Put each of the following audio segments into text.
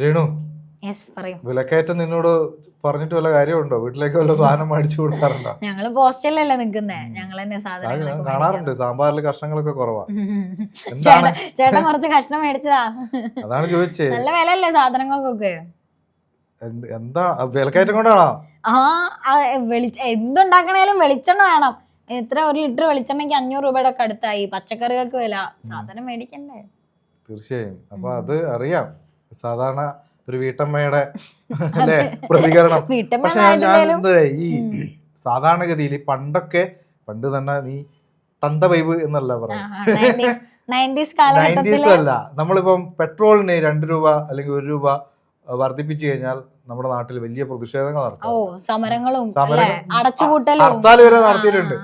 Renu yes പറയൂ. വിലക്കയറ്റം നിന്നോട് പറഞ്ഞിട്ട് വല്ല കാര്യമുണ്ടോ? വീട്ടിലേക്ക് വല്ല സാധനം മേടിച്ചു കൊടുക്കാറുണ്ടോ? ഞങ്ങൾ പോസ്റ്റലല്ലേ നിൽക്കുന്നേ ഞങ്ങൾ തന്നെ സാധനം കാണാറുണ്ട്. സാമ്പാറിൽ കഷ്ണങ്ങളൊക്കെ കുറവാ. ചേട്ടൻ കുറച്ച് കഷ്ണം മേടിച്ചതാ. അതാണ് ചോദിച്ചേ. നല്ല വിലയല്ലേ സാധനങ്ങൾക്കൊക്കെ? എന്ത്- വിലക്കയറ്റം കൊണ്ടാണോ? ആ എന്തുണ്ടാക്കണേലും വെളിച്ചെണ്ണ വേണം. എത്ര ഒരു ലിറ്റർ വെളിച്ചെണ്ണയ്ക്ക് അഞ്ഞൂറ് രൂപയുടെ ഒക്കെ അടുത്തായി. പച്ചക്കറികൾക്ക് വില. സാധനം മേടിക്കണ്ടേ? തീർച്ചയായും. അപ്പൊ അത് അറിയാം. സാധാരണ ഒരു വീട്ടമ്മയുടെ അല്ലേ പ്രതികരണം. പക്ഷെ ഞാൻ ഈ സാധാരണഗതിയിൽ പണ്ടൊക്കെ പണ്ട് തന്നെ നീ തന്ത വൈബ് എന്നല്ല പറയുന്നത്. നയന്റീസ് അല്ല. നമ്മളിപ്പം പെട്രോളിന് രണ്ട് രൂപ അല്ലെങ്കിൽ ഒരു രൂപ വർദ്ധിപ്പിച്ചു കഴിഞ്ഞാൽ നമ്മുടെ നാട്ടിൽ വലിയ പ്രതിഷേധങ്ങൾ നടത്തും സമരങ്ങളും ഹർത്താൽ വരെ നടത്തിയിട്ടുണ്ട്.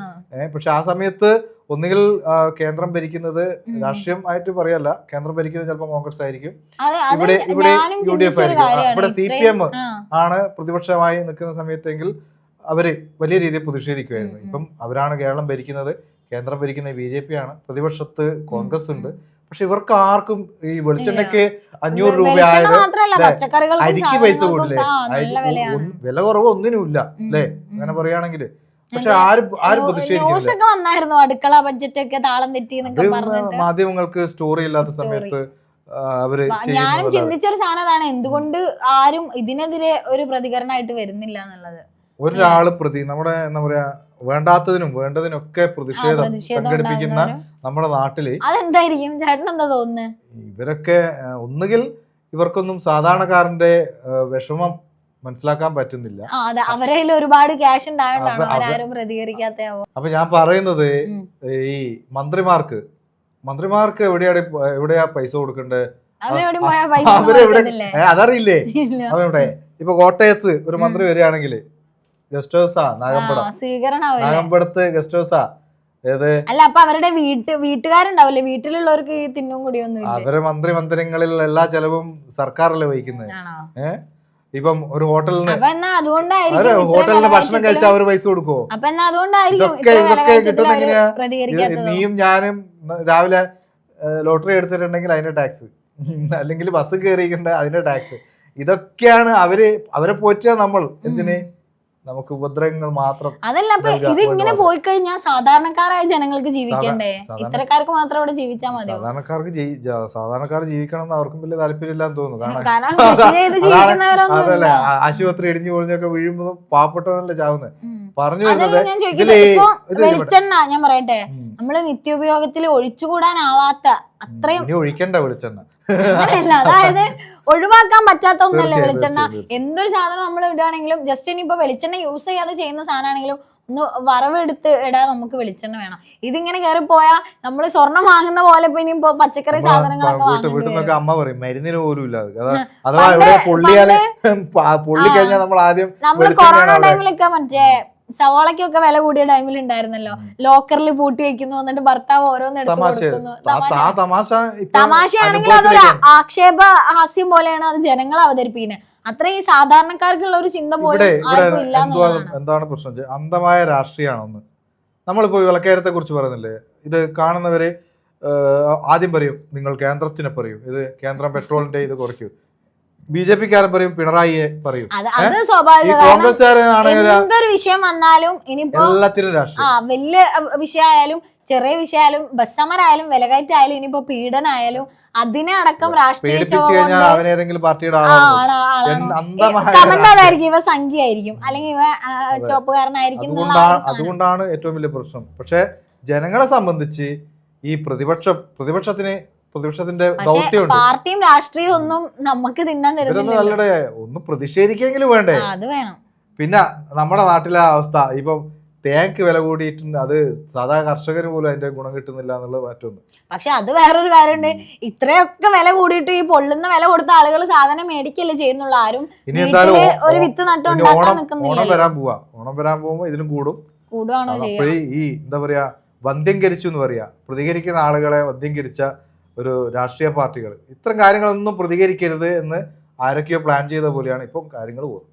പക്ഷെ ആ സമയത്ത് ഒന്നുകിൽ കേന്ദ്രം ഭരിക്കുന്നത്. രാഷ്ട്രീയം ആയിട്ട് പറയല്ല. കേന്ദ്രം ഭരിക്കുന്നത് ചിലപ്പോൾ കോൺഗ്രസ് ആയിരിക്കും. ഇവിടെ ഇവിടെ യു ഡി എഫ് ആയിരിക്കും. ഇവിടെ സി പി എം ആണ് പ്രതിപക്ഷമായി നിൽക്കുന്ന സമയത്തെങ്കിൽ അവർ വലിയ രീതിയിൽ പ്രതിഷേധിക്കുമായിരുന്നു. ഇപ്പം അവരാണ് കേരളം ഭരിക്കുന്നത് കേന്ദ്രം ഭരിക്കുന്ന ബി ജെ പി ആണ്. പ്രതിപക്ഷത്ത് കോൺഗ്രസ് ഉണ്ട്. പക്ഷെ ഇവർക്ക് ആർക്കും ഈ വെളിച്ചെണ്ണയ്ക്ക് അഞ്ഞൂറ് രൂപ വെളിച്ചെണ്ണ ആയത് മാത്രല്ല അല്ലേ? പച്ചക്കറികൾക്കും അരിക്ക് പൈസ കൂടില്ലേ വില കുറവ് ഒന്നിനുമില്ല ഇല്ല അല്ലേ അങ്ങനെ പറയുകയാണെങ്കിൽ പക്ഷെ അതെ. ആരും ആരും ന്യൂസ് ഒക്കെ വന്നായിരുന്നു അടുക്കള ബഡ്ജറ്റ് ഒക്കെ താളം തെറ്റി എന്നൊക്കെ പറഞ്ഞിട്ട്. മാധ്യമങ്ങൾക്ക് സ്റ്റോറി ഇല്ലാത്ത സമയത്ത് അവർ ഞാനും. ചിന്തിച്ചൊരു സാധനം അതാണ്. എന്തുകൊണ്ട് ആരും ഇതിനെതിരെ ഒരു പ്രതികരണമായിട്ട് വരുന്നില്ല എന്നുള്ളത്. ഒരാൾ പ്രതി നമ്മുടെ എന്താ പറയാ വേണ്ടാത്തതിനും വേണ്ടതിനൊക്കെ പ്രതിഷേധം സംഘടിപ്പിക്കുന്ന നമ്മുടെ നാട്ടിൽ അതെന്തായിരിക്കും? ചേട്ടൻ എന്താ തോന്നുന്നത് ഇവരൊക്കെ ഒന്നുകിൽ ഇവർക്കൊന്നും സാധാരണക്കാരന്റെ വിഷമം മനസ്സിലാക്കാൻ പറ്റുന്നില്ല. അവരെ ഒരുപാട് ക്യാഷ് ഉണ്ടായോണ്ടാണ് അവരാരും അപ്പൊ ഞാൻ പറയുന്നത് ഈ മന്ത്രിമാർക്ക് മന്ത്രിമാർക്ക് എവിടെയാണ് എവിടെയാ പൈസ കൊടുക്കണ്ടേ? അതറിയില്ലേ. അവരുടെ ഇപ്പൊ കോട്ടയത്ത് ഒരു മന്ത്രി. വരികയാണെങ്കിൽ ഗസ്റ്റ് ഹൗസാ നാഗമ്പടം നാഗമ്പടത്ത് ഗസ്റ്റ് ഹൗസാ ഏത്? അല്ല അപ്പൊ അവരുടെ വീട്ട് വീട്ടുകാരുണ്ടാവില്ലേ? വീട്ടിലുള്ളവർക്ക് തിന്നും കൂടിയൊന്നും അവരെ മന്ത്രി മന്ദിരങ്ങളിൽ എല്ലാ ചെലവും സർക്കാരല്ലേ വഹിക്കുന്നത് ആണോ? ഇപ്പം ഒരു ഹോട്ടലിന് ഹോട്ടലിന് ഭക്ഷണം കഴിച്ചാൽ അവർ അവർ പൈസ അതുകൊണ്ടായിരിക്കും ഇതൊക്കെ- ഇതൊക്കെ കിട്ടുന്ന എങ്ങനെയാ? നീയും ഞാനും രാവിലെ ലോട്ടറി എടുത്തിട്ടുണ്ടെങ്കിൽ അതിന്റെ ടാക്സ് അല്ലെങ്കിൽ ബസ് കയറിയിട്ടുണ്ട് അതിന്റെ ടാക്സ് ഇതൊക്കെയാണ് അവർ അവരെ പോറ്റിയ നമ്മൾ. എന്തിന്? നമുക്ക് ഉപദ്രവങ്ങൾ മാത്രം അതല്ല അപ്പൊ ഇത് ഇങ്ങനെ പോയി കഴിഞ്ഞാൽ സാധാരണക്കാരായ ജനങ്ങൾക്ക് ജീവിക്കണ്ടേ? ഇത്തരക്കാർക്ക് മാത്രം ഇവിടെ ജീവിച്ചാൽ മതി സാധാരണക്കാർക്ക് സാധാരണക്കാർ ജീവിക്കണം എന്ന് അവർക്കും വലിയ താല്പര്യമില്ലാന്ന് തോന്നുന്നു. കാരണം ആശുപത്രി ഇടിഞ്ഞു പൊളിഞ്ഞൊക്കെ വീഴുമ്പോൾ പാവപ്പെട്ടവനല്ലേ ചാവുന്നത് പറഞ്ഞു വെളിച്ചെണ്ണ ഞാൻ പറയട്ടെ. ഉം. നമ്മൾ നിത്യോപയോഗത്തിൽ ഒഴിച്ചുകൂടാനാവാത്ത അത്രയും ഒഴിക്കണ്ട വെളിച്ചെണ്ണ. അങ്ങനെയല്ല അതായത് ഒഴിവാക്കാൻ പറ്റാത്ത ഒന്നല്ലേ വെളിച്ചെണ്ണ. എന്തൊരു സാധനം നമ്മൾ ഇടുകയാണെങ്കിലും ജസ്റ്റ് ഇനി ഇനിയിപ്പോ വെളിച്ചെണ്ണ യൂസ് ചെയ്യാതെ ചെയ്യുന്ന സാധനമാണെങ്കിലും ഒന്ന് വറവെടുത്ത് ഇടാൻ നമുക്ക് വെളിച്ചെണ്ണ വേണം. ഇതിങ്ങനെ കയറി പോയാ നമ്മൾ സ്വർണം വാങ്ങുന്ന പോലെ ഇപ്പൊ പച്ചക്കറി സാധനങ്ങളൊക്കെ വരും. അമ്മ പറയും മരുന്നിന് പോലും ഇല്ല. നമ്മൾ കൊറോണ ടൈമിലൊക്കെ മറ്റേ സവാളക്കൊക്കെ വില കൂടിയ ടൈമിൽ ഉണ്ടായിരുന്നല്ലോ. ലോക്കറിൽ പൂട്ടി വെക്കുന്നു എന്നിട്ട് ഭർത്താവ് ഓരോന്ന് എടുത്ത് കൊടുക്കുന്നു. തമാശയാണെങ്കിൽ അതൊരു ആക്ഷേപ ഹാസ്യം പോലെയാണ് അത് ജനങ്ങൾ അവതരിപ്പിക്കുന്നത് അത്ര ഈ സാധാരണക്കാർക്കുള്ള ഒരു ചിന്ത പോലും എന്താണ് പ്രശ്നം? അന്ധമായ രാഷ്ട്രീയമാണ് ഒന്ന്. നമ്മളിപ്പോ വിളക്കയരത്തെ കുറിച്ച് പറയുന്നില്ലേ? ഇത് കാണുന്നവര് ആദ്യം പറയും നിങ്ങൾ കേന്ദ്രത്തിനെ പറയും. ഇത് കേന്ദ്രം പെട്രോളിന്റെ ഇത് കുറയ്ക്കും. ബി ജെ പിക്കാരൻ പറയും പിണറായിയെ പറയും. അത് സ്വാഭാവികമാണ് എന്തൊരു വിഷയം വന്നാലും ഇനിയിപ്പോ എല്ലാത്തിനും ആ വലിയ വിഷയമായാലും ചെറിയ വിഷയമായാലും ബസ് സമരമായാലും വിലകയറ്റായാലും ഇനിയിപ്പോ പീഡനായാലും അതിനെ അടക്കം രാഷ്ട്രീയ കമന്റ് അതായിരിക്കും ഇവ സംഖ്യയായിരിക്കും. അല്ലെങ്കിൽ ഇവ ചോപ്പുകാരനായിരിക്കും അതുകൊണ്ടാണ് ഏറ്റവും വലിയ പ്രശ്നം. പക്ഷെ ജനങ്ങളെ സംബന്ധിച്ച് ഈ പ്രതിപക്ഷ പ്രതിപക്ഷത്തിന് പ്രതിപക്ഷത്തിന്റെ പക്ഷെ ദൗത്യമുണ്ട്. പാർട്ടിയും രാഷ്ട്രീയവും ഒന്നും നമുക്ക് തിന്നാൻ നല്ലടെ ഒന്ന് പ്രതിഷേധിക്കെങ്കിലും വേണ്ടേ? അത് വേണം. പിന്നെ നമ്മുടെ നാട്ടിലെ അവസ്ഥ ഇപ്പം തേക്ക് വില കൂടിയിട്ടുണ്ട് അത് സാധാ കർഷകന് പോലും അതിന്റെ ഗുണം കിട്ടുന്നില്ല എന്നുള്ളത് മറ്റൊന്ന്. പക്ഷെ അത് വേറൊരു കാര്യമുണ്ട്. ഇത്രയൊക്കെ വില കൂടിയിട്ട് ഈ പൊള്ളുന്ന വില കൊടുത്ത ആളുകൾ സാധനം മേടിക്കല്ലേ ചെയ്യുന്നുള്ള. ആരും ഒരു വിത്ത് നട്ടുണ്ടാക്കാൻ നിൽക്കുന്നില്ല ഓണം വരാൻ പോവാ. ഓണം വരാൻ പോകുമ്പോ ഇതിലും കൂടും. കൂടുവാണോ അപ്പോഴേ ഈ എന്താ പറയാ വന്ധ്യംകരിച്ചു എന്ന് പറയാ. പ്രതികരിക്കുന്ന ആളുകളെ വന്ധ്യംകരിച്ച ഒരു രാഷ്ട്രീയ പാർട്ടികൾ. ഇത്തരം കാര്യങ്ങളൊന്നും പ്രതികരിക്കരുത് എന്ന് ആരൊക്കെയോ പ്ലാൻ ചെയ്ത പോലെയാണ് ഇപ്പം കാര്യങ്ങൾ പോകുന്നത്.